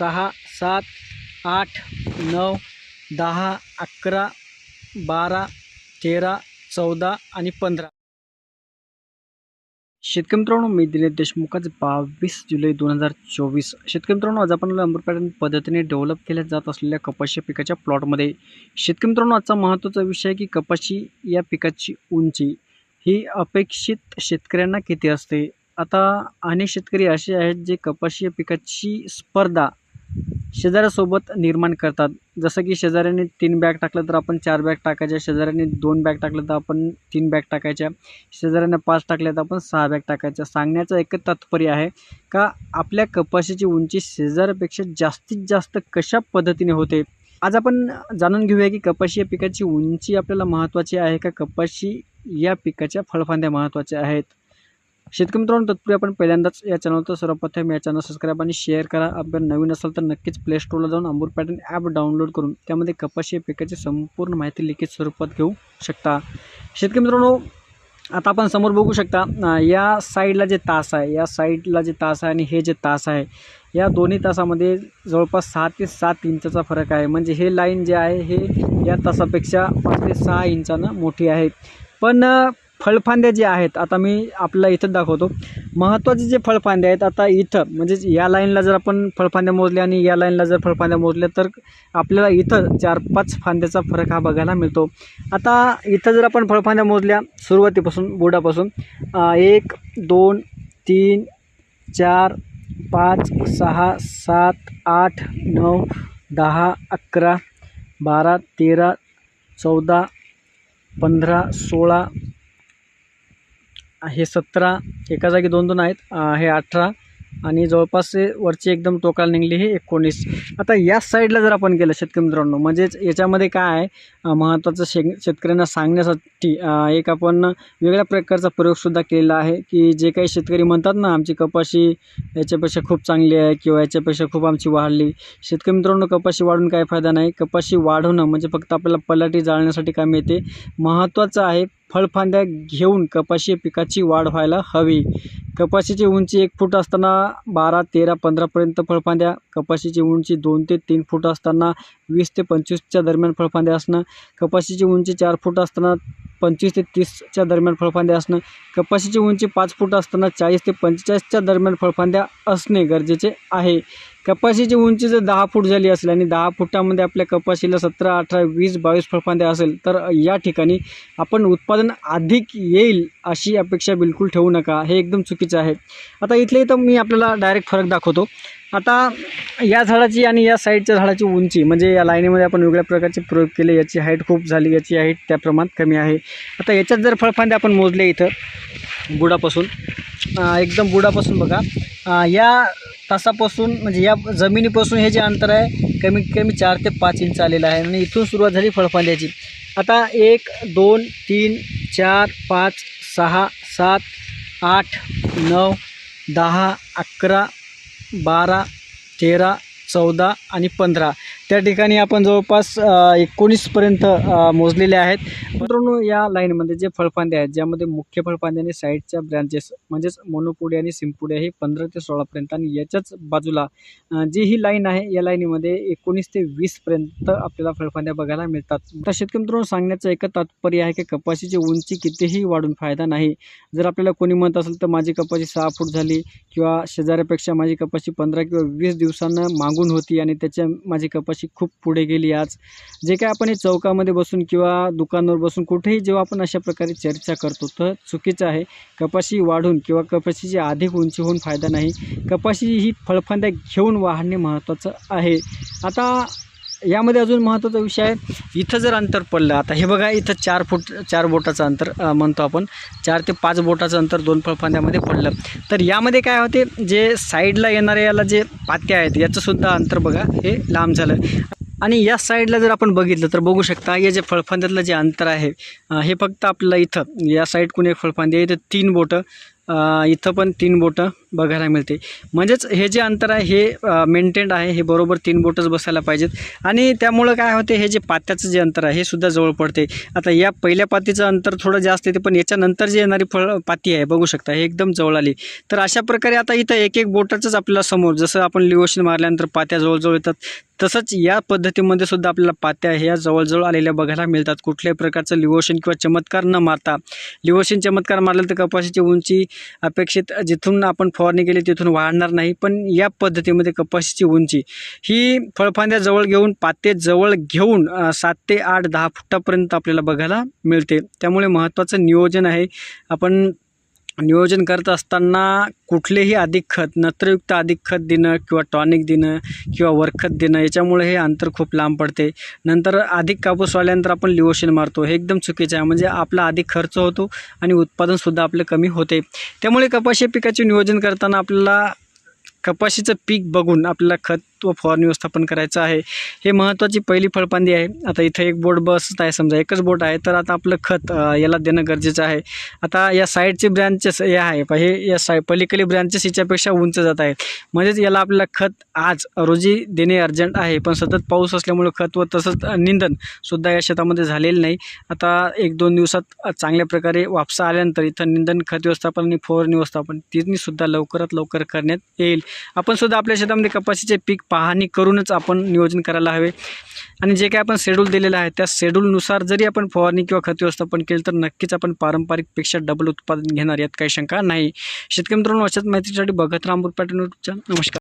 सहा सात आठ नऊ दहा अकरा बारा तेरा चौदा आणि पंधरा. शेतकरी मित्रांनो मी दिलीप देशमुखच बावीस जुलै दोन हजार चोवीस. शेतकरी मित्रांनो आज आपण नंबर पॅटर्न पद्धतीने डेव्हलप केल्या जात असलेल्या कपाशी पिकाच्या प्लॉटमध्ये शेतकरी मित्रांनो आजचा महत्त्वाचा विषय आहे की कपाशी या पिकाची उंची ही अपेक्षित शेतकऱ्यांना किती असते? आता अनेक शेतकरी असे आहेत जे कपाशी या पिकाची स्पर्धा शेजाऱ्यासोबत निर्माण करतात. जसं की शेजाऱ्याने तीन बॅग टाकलं तर आपण चार बॅग टाकायच्या शेजाऱ्याने दोन बॅग टाकलं तर आपण तीन बॅग टाकायच्या शेजाऱ्याने पाच टाकल्या तर आपण सहा बॅग टाकायच्या. सांगण्याचं एकच तात्पर्य आहे का आपल्या कपाशीची उंची शेजाऱ्यापेक्षा जास्तीत जास्त कशा पद्धतीने होते? आज आपण जाणून घेऊया की कपाशी या पिकाची उंची आपल्याला महत्त्वाची आहे का? कपाशी या पिकाच्या फळफांद्या महत्त्वाच्या आहेत. शेतकरी मित्रांनो तत्पूर्वी आपण पहिल्यांदाच या चॅनलचं सर्वप्रथम या चॅनल सबस्क्राईब आणि शेअर करा. आपण नवीन असाल तर नक्कीच प्ले स्टोरला जाऊन अंबूर पॅटर्न ॲप डाउनलोड करून त्यामध्ये कपाशी या पिकाची संपूर्ण माहिती लिखित स्वरूपात घेऊ शकता. शेतकरी मित्रांनो आता आपण समोर बघू शकता या साईडला जे तास आहे या साईडला जे तास आहे आणि हे जे तास आहे या दोन्ही तासामध्ये जवळपास सहा ते सात इंचाचा फरक आहे. म्हणजे हे लाईन जे आहे हे या तासापेक्षा पाच ते सहा इंचानं मोठी आहे. पण फळफांद्या जे आहेत आता मी आपल्याला इथं दाखवतो. महत्त्वाचे जे फळफांदे आहेत आता इथं म्हणजेच या लाईनला जर आपण फळफांद्या मोजल्या आणि या लाईनला जर फळफांद्या मोजल्या तर आपल्याला इथं चार पाच फांद्याचा फरक हा बघायला मिळतो. आता इथं जर आपण फळफांद्या मोजल्या सुरुवातीपासून बुडापासून एक दोन तीन चार पाच सहा सात आठ नऊ दहा अकरा बारा तेरा चौदा पंधरा सोळा हे सतरा एका जागी दोन दोन आहेत. हे अठरा आणि जवळपास वरची एकदम टोकाला निघली हे एकोणीस. आता या साईडला जर आपण गेलं शेतकरी मित्रांनो म्हणजेच याच्यामध्ये काय आहे? महत्त्वाचं शे शेतकऱ्यांना सांगण्यासाठी एक आपण वेगळ्या प्रकारचा प्रयोगसुद्धा केलेला आहे की जे काही शेतकरी म्हणतात ना आमची कपाशी याच्यापेक्षा खूप चांगली आहे किंवा याच्यापेक्षा खूप आमची वाढली. शेतकरी मित्रांनो कपाशी वाढून काय फायदा नाही. कपाशी वाढवणं म्हणजे फक्त आपल्याला पलाटी जाळण्यासाठी काम येते महत्त्वाचं आहे फळफांद्या घेऊन कपाशी पिकाची वाढ व्हायला हवी. कपाशीची उंची एक फूट असताना बारा तेरा पंधरापर्यंत फळफांद्या. कपाशीची उंची दोन ते तीन फूट असताना वीस ते पंचवीसच्या दरम्यान फळफांद्या असणं. कपाशीची उंची चार फूट असताना पंचवीस ते तीसच्या दरम्यान फळफांद्या असणं कपाशीची उंची पाच फूट असताना चाळीस ते पंचेचाळीसच्या दरम्यान फळफांद्या असणे गरजेचे आहे. कपाशीची उंची जर दहा फूट झाली असेल आणि दहा फुटामध्ये आपल्या कपाशीला सतरा अठरा वीस बावीस फळफांद्या असेल तर या ठिकाणी आपण उत्पादन अधिक येईल अशी अपेक्षा बिलकुल ठेवू नका. हे एकदम चुकीचं आहे. आता इथले इथं मी आपल्याला डायरेक्ट फरक दाखवतो. आता या झाडाची आणि या साईडच्या झाडाची उंची म्हणजे या लाईनीमध्ये आपण वेगळ्या प्रकारचे प्रयोग केले याची हाईट खूप झाली याची हाईट त्या प्रमाणात कमी आहे. आता याच्यात जर फळफांदे आपण मोजले इथं बुडापासून एकदम बुडापासून बघा या तासापासून म्हणजे या जमिनीपासून हे जे अंतर आहे कमीत कमी चार ते पाच इंच आलेलं आहे आणि इथून सुरुवात झाली फळफांद्याची. आता एक दोन तीन चार पाच सहा सात आठ नऊ दहा अकरा बारा तेरा चौदा आणि पंधरा. त्या ठिकाणी आपण जवळपास एकोणीसपर्यंत मोजलेले आहेत. मित्रांनो या लाईनमध्ये जे फळफांदे आहेत ज्यामध्ये मुख्य फळफांदे आणि साईडच्या ब्रँचेस म्हणजेच मोनोपुडे आणि सिंपुडी हे पंधरा ते सोळापर्यंत आणि याच्याच बाजूला जी ही लाईन आहे या लाईनीमध्ये एकोणीस ते वीसपर्यंत आपल्याला फळफांद्या बघायला मिळतात. तर शेतकरी मित्रांनो सांगण्याचं एक तात्पर्य आहे की कपाशीची उंची कितीही वाढून फायदा नाही. जर आपल्याला कोणी म्हणत असेल तर माझी कपाशी सहा फूट झाली किंवा शेजाऱ्यापेक्षा माझी कपाशी पंधरा किंवा वीस दिवसांना मागून होती आणि त्याच्या माझी कपाशी खूप पुढे गेली आज. जे काय आपण हे चौकामध्ये बसून किंवा दुकानावर बसून कुठेही जेव्हा आपण अशा प्रकारे चर्चा करतो तर चुकीचं आहे. कपाशी वाढून किंवा कपाशीची अधिक उंची होऊन फायदा नाही. कपाशी ही फळफांद्या घेऊन वाढणे महत्त्वाचं आहे. आता यामध्ये अजून महत्त्वाचा विषय आहे इथं जर अंतर पडलं आता हे बघा इथं चार फूट चार बोटाचं अंतर म्हणतो आपण. चार ते पाच बोटाचं अंतर दोन फळफांद्यामध्ये पडलं. तर यामध्ये काय होते जे साईडला येणाऱ्या याला जे पात्या आहेत याचंसुद्धा अंतर बघा हे लांब झालं. आणि या साईडला जर आपण बघितलं तर बघू शकता या जे फळफांद्यातलं जे अंतर आहे हे फक्त आपलं इथं या साईडकडून एक फळफांदी आहे इथं तीन बोटं इथं पण तीन बोटं बघायला मिळते. म्हणजेच हे जे अंतर आहे हे मेंटेन्ड आहे हे बरोबर तीन बोटच बसायला पाहिजेत. आणि त्यामुळं काय होते हे जे पात्याचं जे अंतर आहे हे सुद्धा जवळ पडते. आता या पहिल्या पातीचं अंतर थोडं जास्त येते पण याच्यानंतर जे येणारी फळ पाती आहे बघू शकता हे एकदम जवळ आली. तर अशा प्रकारे आता इथं एक एक बोटाचंच आपल्याला समोर जसं आपण लिओशन मारल्यानंतर पात्या जवळजवळ येतात तसंच या पद्धतीमध्ये सुद्धा आपल्याला पात्या ह्या जवळजवळ आलेल्या बघायला मिळतात. कुठल्याही प्रकारचं लिओशन किंवा चमत्कार न मारता. लिओशन चमत्कार मारलं तर कपाशीची उंची अपेक्षित जिथून आपण फवारणी केली तिथून वाढणार नाही. पण या पद्धतीमध्ये कपाशीची उंची ही फळफांद्या जवळ घेऊन पातेजवळ घेऊन सात ते आठ दहा फुटापर्यंत आपल्याला बघायला मिळते. त्यामुळे महत्त्वाचं नियोजन आहे. आपण नियोजन करत असताना कुठलेही अधिक खत नत्रयुक्त अधिक खत देणं किंवा टॉनिक देणं किंवा वरखत देणं याच्यामुळे हे अंतर खूप लांब पडते. नंतर अधिक कापूस वाल्यानंतर आपण लिओशन मारतो. हे एकदम चुकीचं आहे. म्हणजे आपला अधिक खर्च होतो आणि उत्पादनसुद्धा आपलं कमी होते. त्यामुळे कपाशी पिकाचे नियोजन करताना आपल्याला कपाशीचं पीक बघून आपल्याला खत व फवारणी व्यवस्थापन करायचं आहे. हे महत्त्वाची पहिली फळपांदी आहे. आता इथं एक बोट बसत आहे समजा एकच बोट आहे. तर आता आपलं खत याला देणं गरजेचं आहे. आता या साईडचे ब्रँचेस हे आहे. हे या साई पलीकडे ब्रँचेस हिच्यापेक्षा उंच जात आहेत. म्हणजेच याला आपल्याला खत आज रोजी देणे अर्जंट आहे. पण सतत पाऊस असल्यामुळे खत व तसंच निंदन सुद्धा या शेतामध्ये झालेलं नाही. आता एक दोन दिवसात चांगल्या प्रकारे वापसा आल्यानंतर इथं निंदन खत व्यवस्थापन आणि फवारणी व्यवस्थापन तिन्ही लवकरात लवकर करण्यात येईल. आपण सुद्धा आपल्या शेतामध्ये कपाशीचे पीक पाहणी करूनच आपण नियोजन करायला हवे. आणि जे काय आपण शेड्यूल दिलेलं आहे त्या शेड्यूलनुसार जरी आपण फवारणी किंवा खत व्यवस्थापन केलं तर नक्कीच आपण पारंपरिकपेक्षा डबल उत्पादन घेणार यात काही शंका नाही. शेतकरी मित्रांनो अशाच माहितीसाठी बघत राहा पॅटर्न नमस्कार.